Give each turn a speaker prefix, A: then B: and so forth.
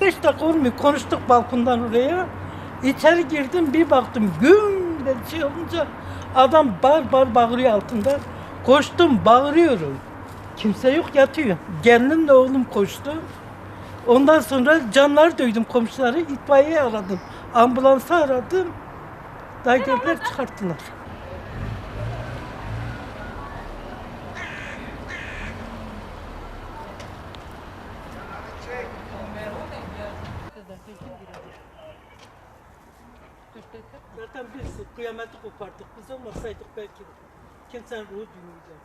A: Beş dakika olmuyor. Konuştuk balkondan oraya. İçeri girdim bir baktım güm dedi şey olunca adam bar bar bağırıyor altında. Koştum bağırıyorum. Kimse yok yatıyor. Gelinimle oğlum koştu. Ondan sonra canlar duydum komşuları. itfaiyeyi aradım. Ambulansı aradım. Daha geldiler çıkarttılar. Biz kıyameti koparttık. Biz olmasaydık belki kimsenin ruhu duymayacak.